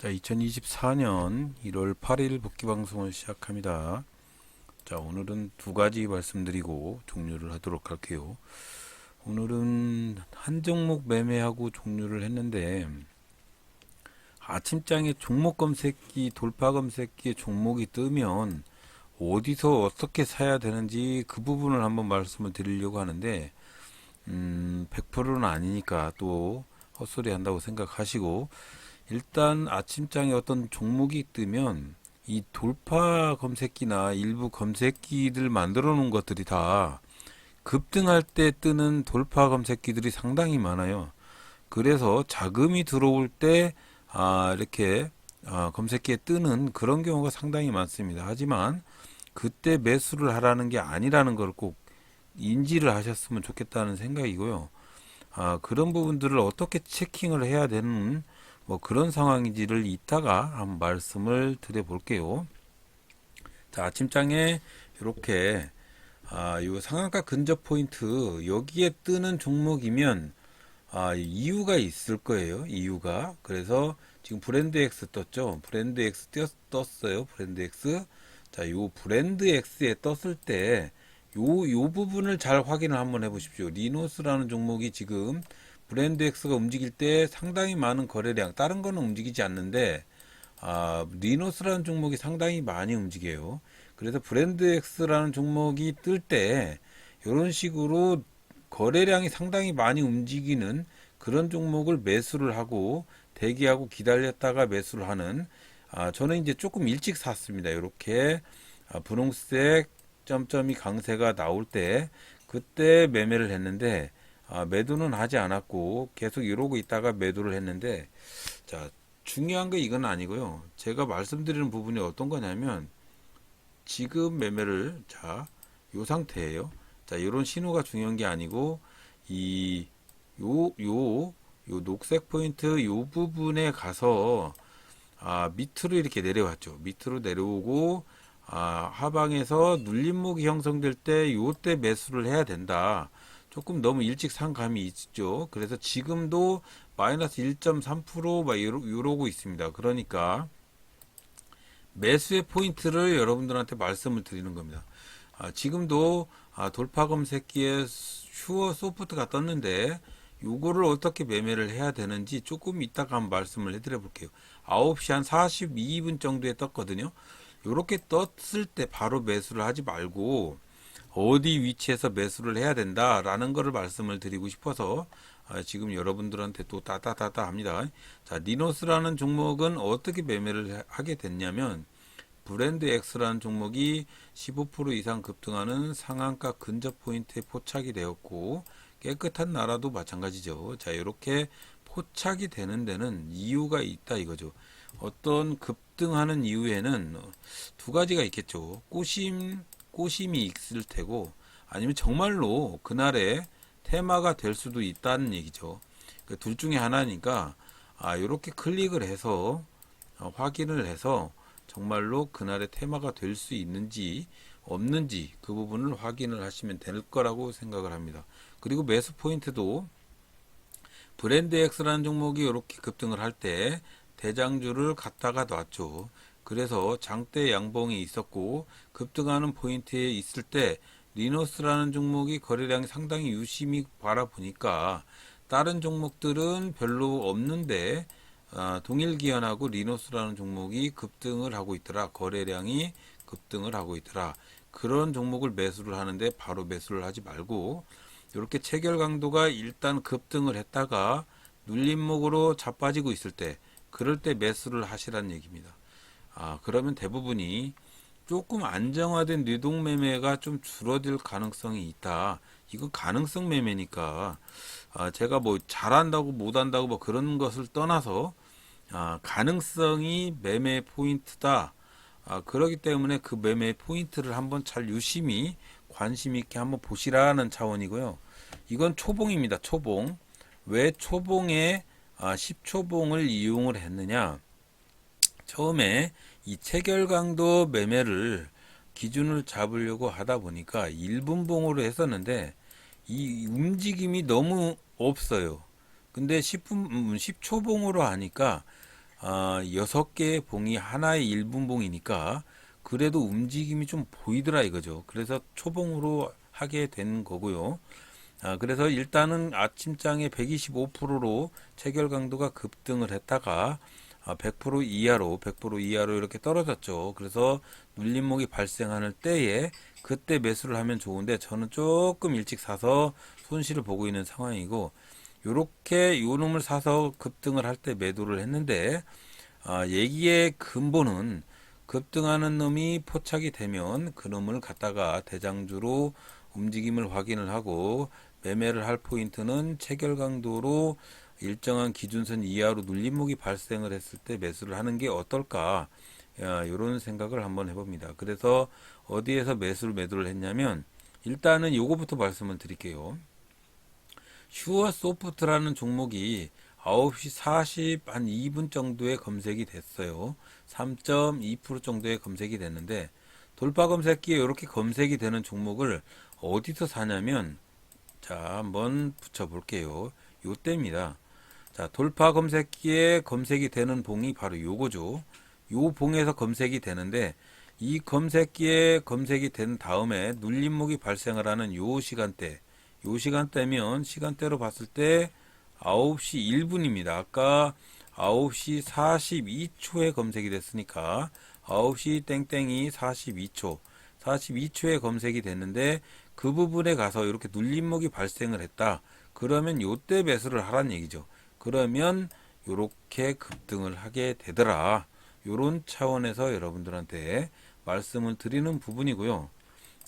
자, 2024년 1월 8일 복귀 방송을 시작합니다. 자, 오늘은 두 가지 말씀드리고 종료를 하도록 할게요. 오늘은 한 종목 매매하고 종료를 했는데 아침장에 종목 검색기, 돌파 검색기에 종목이 뜨면 어디서 어떻게 사야 되는지 그 부분을 한번 말씀을 드리려고 하는데 음, 100%는 아니니까 또 헛소리 한다고 생각하시고 일단 아침장에 어떤 종목이 뜨면 이 돌파 검색기나 일부 검색기들 만들어 놓은 것들이 다 급등할 때 뜨는 돌파 검색기들이 상당히 많아요. 그래서 자금이 들어올 때 아, 이렇게 아, 검색기에 뜨는 그런 경우가 상당히 많습니다. 하지만 그때 매수를 하라는 게 아니라는 걸 꼭 인지를 하셨으면 좋겠다는 생각이고요. 아, 그런 부분들을 어떻게 체킹을 해야 되는 뭐 그런 상황인지를 이따가 한번 말씀을 드려볼게요. 자, 아침장에 이렇게 아, 요 상한가 근접 포인트 여기에 뜨는 종목이면 아, 이유가 있을 거예요. 이유가. 그래서 지금 브랜드 X 떴죠. 브랜드 X 떴, 떴어요. 브랜드 X. 자, 요 브랜드 X에 떴을 때 요, 요 부분을 잘 확인을 한번 해보십시오. 리노스라는 종목이 지금 브랜드 X가 움직일 때 상당히 많은 거래량, 다른 거는 움직이지 않는데, 아, 리노스라는 종목이 상당히 많이 움직여요. 그래서 브랜드 X라는 종목이 뜰 때, 이런 식으로 거래량이 상당히 많이 움직이는 그런 종목을 매수를 하고, 대기하고 기다렸다가 매수를 하는, 아, 저는 이제 조금 일찍 샀습니다. 이렇게, 아, 분홍색 점점이 강세가 나올 때, 그때 매매를 했는데, 아, 매도는 하지 않았고 계속 이러고 있다가 매도를 했는데 자 중요한 게 이건 아니고요. 제가 말씀드리는 부분이 어떤 거냐면 지금 매매를 자 요 상태예요. 자 이런 신호가 중요한 게 아니고 이 요 요 요 녹색 포인트 요 부분에 가서 아 밑으로 이렇게 내려왔죠. 밑으로 내려오고 아 하방에서 눌림목이 형성될 때 요때 매수를 해야 된다. 조금 너무 일찍 산 감이 있죠. 그래서 지금도 마이너스 1.3%막 이러고 있습니다. 그러니까 매수의 포인트를 여러분들한테 말씀을 드리는 겁니다. 아, 지금도 아, 돌파 검색기에 슈어 소프트가 떴는데 요거를 어떻게 매매를 해야 되는지 조금 이따가 한번 말씀을 해드려 볼게요. 9시 한 42분 정도에 떴거든요. 요렇게 떴을 때 바로 매수를 하지 말고 어디 위치에서 매수를 해야 된다라는 것을 말씀을 드리고 싶어서 아, 지금 여러분들한테 또 따따따따 합니다. 자, 니노스라는 종목은 어떻게 매매를 하게 됐냐면 브랜드 X라는 종목이 15% 이상 급등하는 상한가 근접 포인트에 포착이 되었고 깨끗한 나라도 마찬가지죠. 자, 이렇게 포착이 되는 데는 이유가 있다 이거죠. 어떤 급등하는 이유에는 두 가지가 있겠죠. 꼬심 꼬심이 있을 테고 아니면 정말로 그날의 테마가 될 수도 있다는 얘기죠. 그둘 중에 하나니까 아 이렇게 클릭을 해서 어, 확인을 해서 정말로 그날의 테마가 될 수 있는지 없는지 그 부분을 확인을 하시면 될 거라고 생각을 합니다. 그리고 매수 포인트도 브랜드 X라는 종목이 이렇게 급등을 할 때 대장주를 갖다가 놨죠. 그래서 장대 양봉이 있었고 급등하는 포인트에 있을 때 리노스라는 종목이 거래량이 상당히 유심히 바라보니까 다른 종목들은 별로 없는데 아, 동일기현하고 리노스라는 종목이 급등을 하고 있더라. 거래량이 급등을 하고 있더라. 그런 종목을 매수를 하는데 바로 매수를 하지 말고 이렇게 체결 강도가 일단 급등을 했다가 눌림목으로 자빠지고 있을 때 그럴 때 매수를 하시라는 얘기입니다. 아, 그러면 대부분이 조금 안정화된 뇌동 매매가 좀 줄어들 가능성이 있다. 이건 가능성 매매니까 아, 제가 뭐 잘한다고 못한다고 뭐 그런 것을 떠나서 아, 가능성이 매매 포인트다. 아, 그러기 때문에 그 매매 포인트를 한번 잘 유심히 관심 있게 한번 보시라는 차원이고요. 이건 초봉입니다. 초봉. 왜 초봉에 아, 10초봉을 이용을 했느냐? 처음에 이 체결 강도 매매를 기준을 잡으려고 하다 보니까 1분봉으로 했었는데 이 움직임이 너무 없어요. 근데 10분 10초봉으로 하니까 아, 여섯 개의 봉이 하나의 1분 봉이니까 그래도 움직임이 좀 보이더라 이거죠. 그래서 초봉으로 하게 된 거고요. 아, 그래서 일단은 아침장에 125%로 체결 강도가 급등을 했다가 아, 100% 이하로 100% 이하로 이렇게 떨어졌죠. 그래서 눌림목이 발생하는 때에 그때 매수를 하면 좋은데 저는 조금 일찍 사서 손실을 보고 있는 상황이고 요렇게 요 놈을 사서 급등을 할 때 매도를 했는데 아, 얘기의 근본은 급등하는 놈이 포착이 되면 그 놈을 갖다가 대장주로 움직임을 확인을 하고 매매를 할 포인트는 체결 강도로 일정한 기준선 이하로 눌림목이 발생을 했을 때 매수를 하는 게 어떨까 이런 생각을 한번 해봅니다. 그래서 어디에서 매수를 매도를 했냐면 일단은 요거부터 말씀을 드릴게요. 슈어 소프트라는 종목이 9시 40, 한 2분 정도에 검색이 됐어요. 3.2% 정도의 검색이 됐는데, 돌파 검색기에 이렇게 검색이 되는 종목을 어디서 사냐면, 자, 한번 붙여볼게요. 요때입니다. 자, 돌파 검색기에 검색이 되는 봉이 바로 요거죠. 요 봉에서 검색이 되는데, 이 검색기에 검색이 된 다음에 눌림목이 발생을 하는 요 시간대, 요 시간대면 시간대로 봤을 때 9시 1분입니다. 아까 9시 42초에 검색이 됐으니까 9시 땡땡이 42초, 42초에 검색이 됐는데 그 부분에 가서 이렇게 눌림목이 발생을 했다. 그러면 요때 매수를 하란 얘기죠. 그러면 요렇게 급등을 하게 되더라. 요런 차원에서 여러분들한테 말씀을 드리는 부분이고요.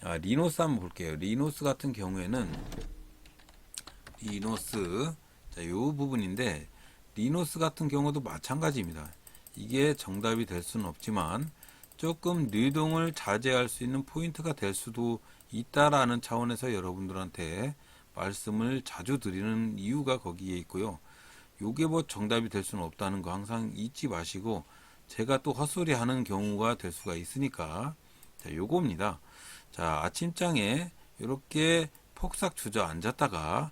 아, 리노스 한번 볼게요. 리노스 같은 경우에는 리노스 자, 요 부분인데 리노스 같은 경우도 마찬가지입니다. 이게 정답이 될 수는 없지만 조금 뇌동을 자제할 수 있는 포인트가 될 수도 있다라는 차원에서 여러분들한테 말씀을 자주 드리는 이유가 거기에 있고요. 요게 뭐 정답이 될 수는 없다는 거 항상 잊지 마시고 제가 또 헛소리 하는 경우가 될 수가 있으니까 자, 요겁니다. 자, 아침장에 이렇게 폭삭 주저앉았다가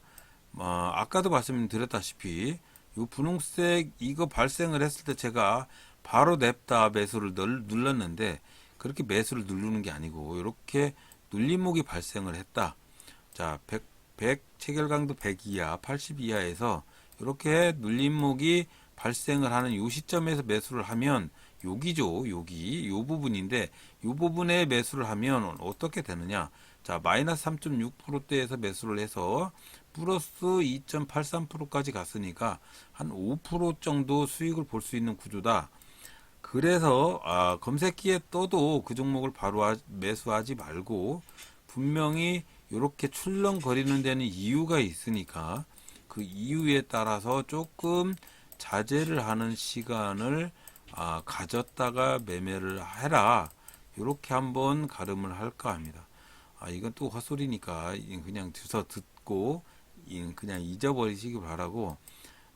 어, 아까도 말씀드렸다시피 이 분홍색 이거 발생을 했을 때 제가 바로 냅다 매수를 늘- 눌렀는데 그렇게 매수를 누르는 게 아니고 이렇게 눌림목이 발생을 했다. 자, 100, 100 체결 강도 100 이하, 80 이하에서 이렇게 눌림목이 발생을 하는 요 시점에서 매수를 하면 여기죠. 여기 요 부분인데 요 부분에 매수를 하면 어떻게 되느냐? 자, 마이너스 3.6%대에서 매수를 해서 플러스 2.83%까지 갔으니까 한 5% 정도 수익을 볼 수 있는 구조다. 그래서 아, 검색기에 떠도 그 종목을 바로 하- 매수하지 말고 분명히 이렇게 출렁거리는 데는 이유가 있으니까 그 이유에 따라서 조금 자제를 하는 시간을 아, 가졌다가 매매를 해라. 이렇게 한번 가름을 할까 합니다. 아, 이건 또 헛소리니까 그냥 주서 듣고 이- 그냥 잊어버리시기 바라고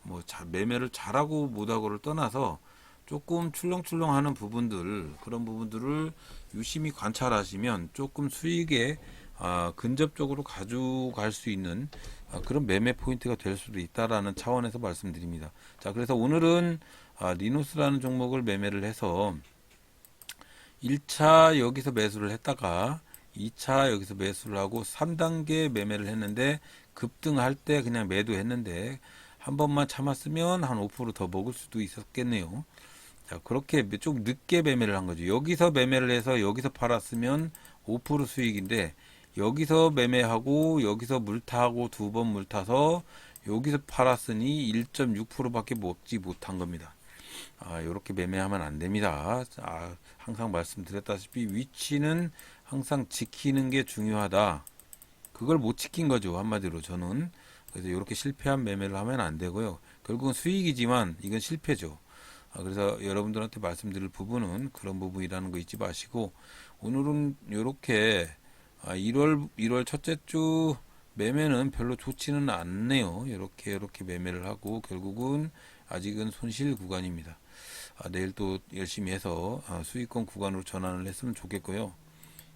뭐 자, 매매를 잘하고 못하고를 떠나서 조금 출렁출렁하는 부분들 그런 부분들을 유심히 관찰하시면 조금 수익에 아, 근접적으로 가져갈 수 있는 아, 그런 매매 포인트가 될 수도 있다라는 차원에서 말씀드립니다. 자, 그래서 오늘은 아, 리노스라는 종목을 매매를 해서 1차 여기서 매수를 했다가 2차 여기서 매수를 하고 3단계 매매를 했는데 급등할 때 그냥 매도했는데 한 번만 참았으면 한 5%더 먹을 수도 있었겠네요. 자, 그렇게 좀 늦게 매매를 한 거죠. 여기서 매매를 해서 여기서 팔았으면 5% 수익인데 여기서 매매하고 여기서 물타고 두 번 물타서 여기서 팔았으니 1.6%밖에 먹지 못한 겁니다. 아, 이렇게 매매하면 안 됩니다. 아, 항상 말씀드렸다시피 위치는 항상 지키는 게 중요하다. 그걸 못 지킨 거죠. 한마디로 저는. 그래서 이렇게 실패한 매매를 하면 안 되고요. 결국은 수익이지만 이건 실패죠. 아, 그래서 여러분들한테 말씀드릴 부분은 그런 부분이라는 거 잊지 마시고 오늘은 이렇게 아, 1월 1월 첫째 주 매매는 별로 좋지는 않네요. 이렇게 이렇게 매매를 하고 결국은 아직은 손실 구간입니다. 아, 내일 또 열심히 해서 아, 수익권 구간으로 전환을 했으면 좋겠고요.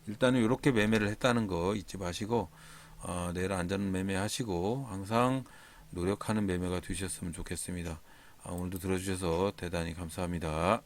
일단은 이렇게 매매를 했다는 거 잊지 마시고 어, 내일 안전 매매 하시고 항상 노력하는 매매가 되셨으면 좋겠습니다. 아, 오늘도 들어주셔서 대단히 감사합니다.